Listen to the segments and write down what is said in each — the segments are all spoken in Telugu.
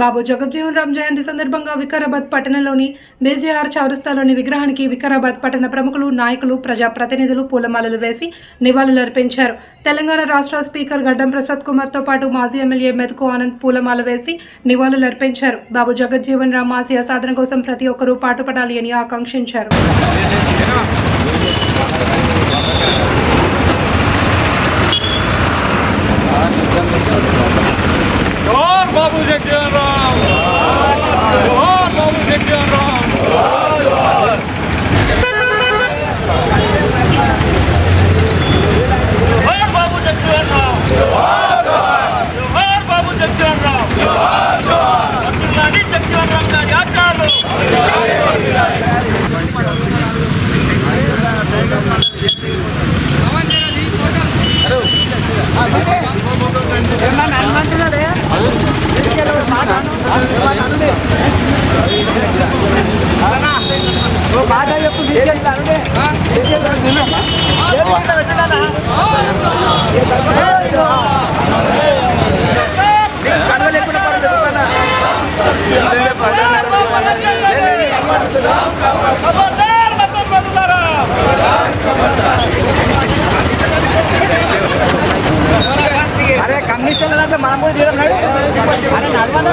బాబు జగజ్జీవన్ రామ్ జయంతి సందర్భంగా వికారాబాద్ పట్టణంలోని బేజీఆర్ చౌరస్తాలోని విగ్రహానికి వికారాబాద్ పట్టణ ప్రముఖులు నాయకులు ప్రజాప్రతినిధులు పూలమాలలు వేసి నివాళులర్పించారు. తెలంగాణ రాష్ట్ర స్పీకర్ గడ్డం ప్రసాద్ కుమార్తో పాటు మాజీ ఎమ్మెల్యే మెతుకు ఆనంద్ పూలమాల వేసి నివాళులర్పించారు. బాబు జగజ్జీవన్ రామ్ ఆశయ సాధన కోసం ప్రతి ఒక్కరూ పాటుపడాలి అని ఆకాంక్షించారు. vamos de General! కమిషన్ దాంట్లో మనం కూడా తీయడం లేదు. అరే నడవదా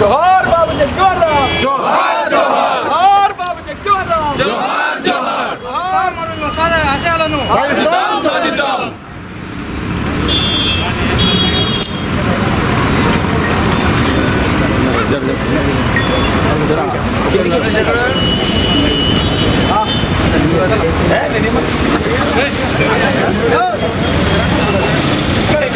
জোহার বাবু জোহার জোহার জোহার। জোহার বাবু জোহার জোহার জোহার। জোহার। মরুল মসালে আছে আলানো সাদিদাম সাদিদাম Hey,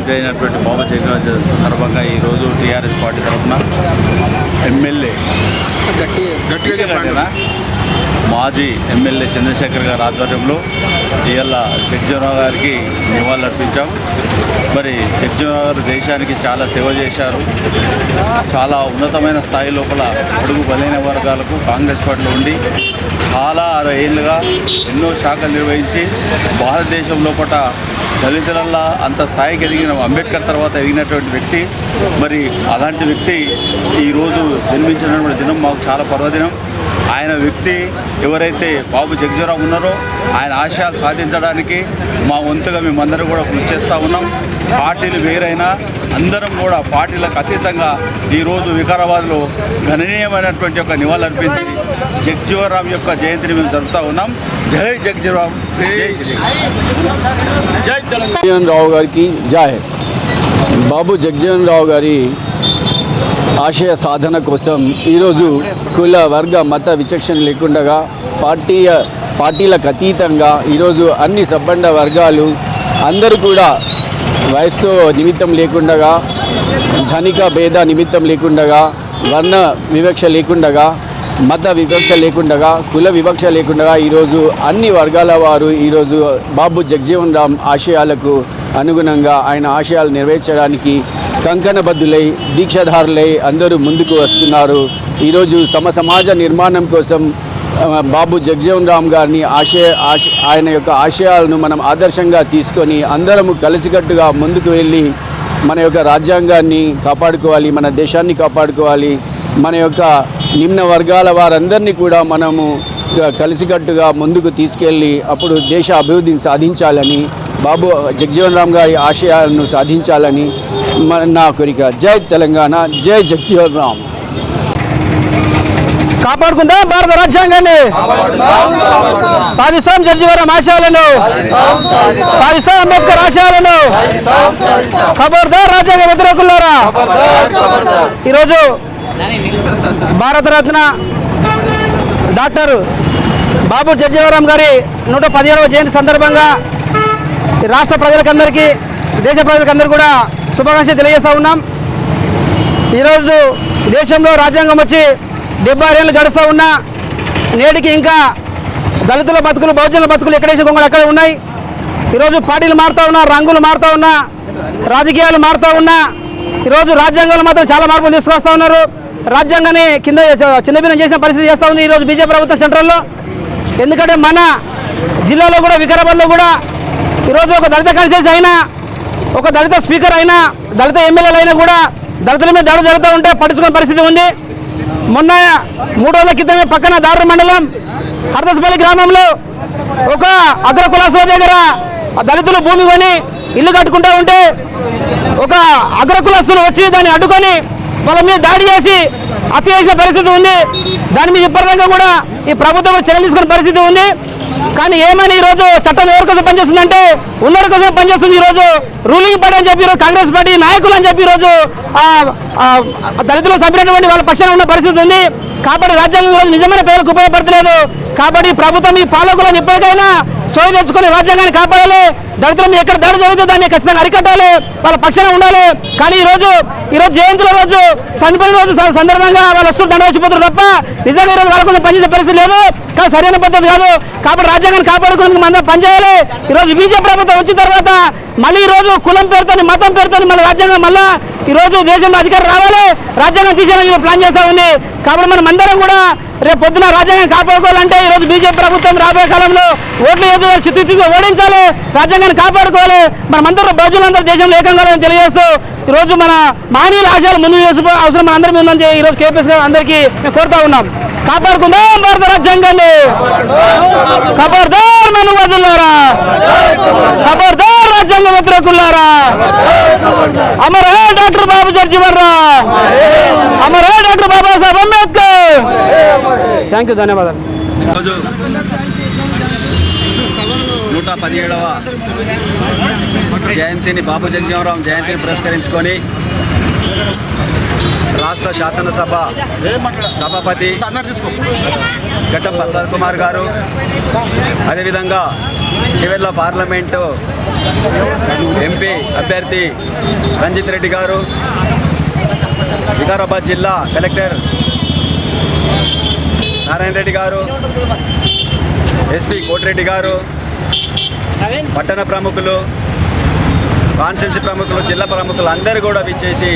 ముఖ్యమంత్రి అయినటువంటి బాబు జగన్ సందర్భంగా ఈరోజు టీఆర్ఎస్ పార్టీ తరఫున ఎమ్మెల్యే గట్టిగా మాజీ ఎమ్మెల్యే చంద్రశేఖర్ గారి ఆధ్వర్యంలో ఇవాళ జగ్జీవనరావు గారికి నివాళులర్పించాం. మరి జగ్జీవనరావు గారు దేశానికి చాలా సేవ చేశారు. చాలా ఉన్నతమైన స్థాయి లోపల అడుగు బలైన వర్గాలకు కాంగ్రెస్ పార్టీలో ఉండి చాలా అరవై ఏళ్ళుగా ఎన్నో శాఖలు నిర్వహించి భారతదేశం లోపల దళితులల్లా అంత స్థాయికి ఎదిగిన అంబేద్కర్ తర్వాత ఎదిగినటువంటి వ్యక్తి. మరి అలాంటి వ్యక్తి ఈరోజు జన్మించినటువంటి దినం మాకు చాలా పర్వదినం. ఆయన వ్యక్తి ఎవరైతే బాబు జగజీవరావు ఉన్నారో ఆయన ఆశయాలు సాధించడానికి మా వంతుగా మేమందరం కూడా కృషి చేస్తూ ఉన్నాం. పార్టీలు వేరైనా అందరం కూడా పార్టీలకు అతీతంగా ఈరోజు వికారాబాద్లో గణనీయమైనటువంటి ఒక నివాళులర్పించి జగ్జీవరామ్ యొక్క జయంతిని మేము జరుపుతూ ఉన్నాం. జై జగ్జీవరామ్. జై జై జగజీవన్ రావు గారికి జాయ్ బాబు జగ్జీవన్ రావు గారి ఆశయ సాధన కోసం ఈరోజు కుల వర్గ మత విచక్షణ లేకుండా పార్టీ పార్టీలకు అతీతంగా ఈరోజు అన్ని సబ్బండ వర్గాలు అందరూ కూడా వయసుతో నిమిత్తం లేకుండా ధనిక భేద నిమిత్తం లేకుండా వర్ణ వివక్ష లేకుండా మత వివక్ష లేకుండా కుల వివక్ష లేకుండా ఈరోజు అన్ని వర్గాల వారు ఈరోజు బాబు జగజీవన్ రామ్ ఆశయాలకు అనుగుణంగా ఆయన ఆశయాలు నెరవేర్చడానికి కంకణబద్ధులై దీక్షాధారులై అందరూ ముందుకు వస్తున్నారు. ఈరోజు సమ సమాజ నిర్మాణం కోసం బాబు జగ్జీవన్ రామ్ గారిని ఆశయ ఆశ ఆయన యొక్క ఆశయాలను మనం ఆదర్శంగా తీసుకొని అందరము కలిసికట్టుగా ముందుకు వెళ్ళి మన యొక్క రాజ్యాంగాన్ని కాపాడుకోవాలి మన దేశాన్ని కాపాడుకోవాలి మన యొక్క నిమ్న వర్గాల వారందరినీ కూడా మనము కలిసికట్టుగా ముందుకు తీసుకెళ్ళి అప్పుడు దేశ అభివృద్ధిని సాధించాలని బాబు జగ్జీవన్ రామ్ గారి ఆశయాలను సాధించాలని నా కోరిక. జై తెలంగాణ జై జగ్జీవన్ రామ్ కాపాడుకుందాం భారత రాజ్యాంగాన్ని. సాధిస్తాం జడ్జివరం ఆశయాలను. సాధిస్తాం అంబేద్కర్ ఆశయాలను. ఖబర్దార్ రాజ్యాంగ వ్యతిరేకులారా ఈరోజు భారతరత్న డాక్టర్ బాబు జడ్జివరం గారి నూట పదిహేడవ జయంతి సందర్భంగా రాష్ట్ర ప్రజలకందరికీ దేశ ప్రజలకందరూ కూడా శుభాకాంక్షలు తెలియజేస్తా ఉన్నాం. ఈరోజు దేశంలో రాజ్యాంగం వచ్చి డెబ్బై ఏళ్ళు గడుస్తూ ఉన్నా. నేటికి ఇంకా దళితుల బతుకులు బహుజనుల బతుకులు ఎక్కడేసి కొంగలు అక్కడే ఉన్నాయి. ఈరోజు పార్టీలు మారుతూ ఉన్నా రంగులు మారుతూ ఉన్నా రాజకీయాలు మారుతూ ఉన్నా. ఈరోజు రాజ్యాంగంలో మాత్రం చాలా మార్పులు తీసుకొస్తూ ఉన్నారు. రాజ్యాంగాన్ని కింద చిన్నభిన్నం చేసిన పరిస్థితి చేస్తూ ఉంది ఈరోజు బీజేపీ ప్రభుత్వం సెంట్రల్లో. ఎందుకంటే మన జిల్లాలో కూడా వికారాబాద్లో కూడా ఈరోజు ఒక దళిత కాన్స్టిట్యూన్సీ అయినా ఒక దళిత స్పీకర్ అయినా దళిత ఎమ్మెల్యేలు అయినా కూడా దళితుల మీద దాడి జరుగుతూ ఉంటే పట్టించుకునే పరిస్థితి ఉంది. మొన్న మూడు రోజుల క్రితమే పక్కన దారుణ మండలం హర్దస్పల్లి గ్రామంలో ఒక అగ్ర కులాసుల దగ్గర ఆ దళితులు భూమి కొని ఇల్లు కట్టుకుంటూ ఉంటే ఒక అగ్ర కులస్తులు వచ్చి దాన్ని అడ్డుకొని వాళ్ళ మీద దాడి చేసి హత్య చేసిన పరిస్థితి ఉంది. దాని మీద ఇప్పటిదాకా కూడా ఈ ప్రభుత్వం చర్యలు తీసుకునే పరిస్థితి ఉంది. కానీ ఏమని ఈరోజు చట్టం ఎవరి కోసం పనిచేస్తుందంటే ఉన్నోడి కోసం పనిచేస్తుంది ఈరోజు రూలింగ్ పార్టీ అని చెప్పి ఈరోజు కాంగ్రెస్ పార్టీ నాయకులు అని చెప్పి ఈరోజు ఆ, ఆ, దళితులు వాళ్ళ పక్షాన ఉన్న పరిస్థితి ఉంది. కాబట్టి రాజ్యాంగం ఈరోజు నిజమైన పేరుకు ఉపయోగపడతలేదు. కాబట్టి ప్రభుత్వం ఈ పాలకులను ఇప్పటికైనా సోయి తెచ్చుకొని రాజ్యాంగాన్ని కాపాడాలి. దళితుల మీద ఎక్కడ దాడి జరిగితే దాన్ని ఖచ్చితంగా అరికట్టాలి. వాళ్ళ పక్షాన ఉండాలి. కానీ ఈ రోజు ఈ రోజు జయంతుల రోజు చనిపోయిన రోజు సందర్భంగా వాళ్ళు వస్తువులు దండ వచ్చిపోతారు తప్ప నిజంగా ఈరోజు వాళ్ళ కోసం పనిచేసే పరిస్థితి లేదు. సరైన పద్ధతి కాదు. కాబట్టి రాజ్యాంగాన్ని కాపాడుకునేందుకు మనం పనిచేయాలి ఈ రోజు బీజేపీ ప్రభుత్వం వచ్చిన తర్వాత మళ్ళీ ఈ రోజు కులం పేరుతోని మతం పేరుతోని మళ్ళీ రాజ్యాంగం మళ్ళా ఈ రోజు దేశంలో అధికారం రావాలి. రాజ్యాంగం తీసేయాలని ప్లాన్ చేస్తా ఉంది. కాబట్టి మనం అందరం కూడా రేపు పొద్దున రాజ్యాంగం కాపాడుకోవాలంటే ఈ రోజు బీజేపీ ప్రభుత్వం రాబోయే కాలంలో ఓట్లు ఏదో చిత్తుగా ఓడించాలి. రాజ్యాంగాన్ని కాపాడుకోవాలి. మనమందరూ ప్రజలందరూ దేశంలో ఏకం కావాలని తెలియజేస్తూ ఈ రోజు మన మానవీయుల ఆశయాలు ముందు చేసుకో అవసరం మనందరి అందరి ఈరోజు ఈ రోజు కేపీఎస్ గారు అందరికీ మేము కోరుతా ఉన్నాం. కాపాడుకుందాం భారత రాజ్యాంగాన్ని. ఖబర్దార్ వదులారా. ఖబర్దార్ రాజ్యాంగ వ్యతిరేకులారా అమరే డాక్టర్ బాబు జడ్జివర్రా. అమర్ హే doctor Babasaheb Ambedkar. Thank you ధన్యవాదాలు. నూట పదిహేడవ జయంతిని బాబు జగజీవనరాం జయంతిని పురస్కరించుకొని రాష్ట్ర శాసనసభ సభాపతి గడ్డం ప్రసాద్ కుమార్ గారు. అదేవిధంగా చివరిలో పార్లమెంటు ఎంపీ అభ్యర్థి రంజిత్ రెడ్డి గారు. వికారాబాద్ జిల్లా కలెక్టర్ నారాయణ రెడ్డి గారు. ఎస్పీ కోటిరెడ్డి గారు. పట్టణ ప్రముఖులు కాన్స్టిట్యున్సీ ప్రముఖులు జిల్లా ప్రముఖులు అందరూ కూడా విచ్చేసి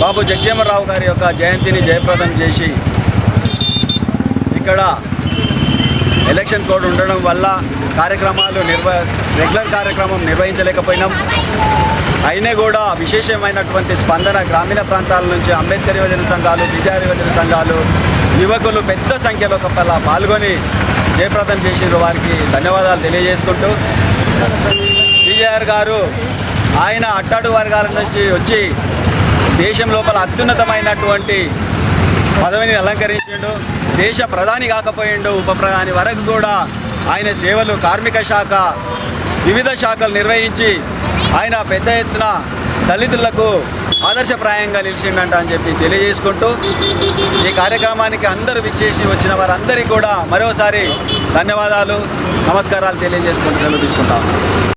బాబు జగజీవనరావు గారి యొక్క జయంతిని జయప్రదం చేసి ఇక్కడ ఎలక్షన్ కోడ్ ఉండడం వల్ల కార్యక్రమాలు నిర్వ రెగ్యులర్ కార్యక్రమం నిర్వహించలేకపోయినాం. అయినా కూడా విశేషమైనటువంటి స్పందన గ్రామీణ ప్రాంతాల నుంచి అంబేద్కర్ యువజన సంఘాలు విద్యార్థి యువజన సంఘాలు యువకులు పెద్ద సంఖ్యలో కప్పలా పాల్గొని జయప్రదం చేసిన వారికి ధన్యవాదాలు తెలియజేసుకుంటూ విజయఆర్ గారు ఆయన అట్టాడు వర్గాల నుంచి వచ్చి దేశం లోపల అత్యున్నతమైనటువంటి పదవిని అలంకరించిండు దేశ ప్రధాని కాకపోయిండు ఉప ప్రధాని వరకు కూడా ఆయన సేవలు కార్మిక శాఖ వివిధ శాఖలు నిర్వహించి ఆయన పెద్ద ఎత్తున దళితులకు ఆదర్శప్రాయంగా నిలిచిండంట అని చెప్పి తెలియజేసుకుంటూ ఈ కార్యక్రమానికి అందరూ విచ్చేసి వచ్చిన వారందరికీ కూడా మరోసారి ధన్యవాదాలు నమస్కారాలు తెలియజేసుకుంటూ సెలవు తీసుకుంటాం.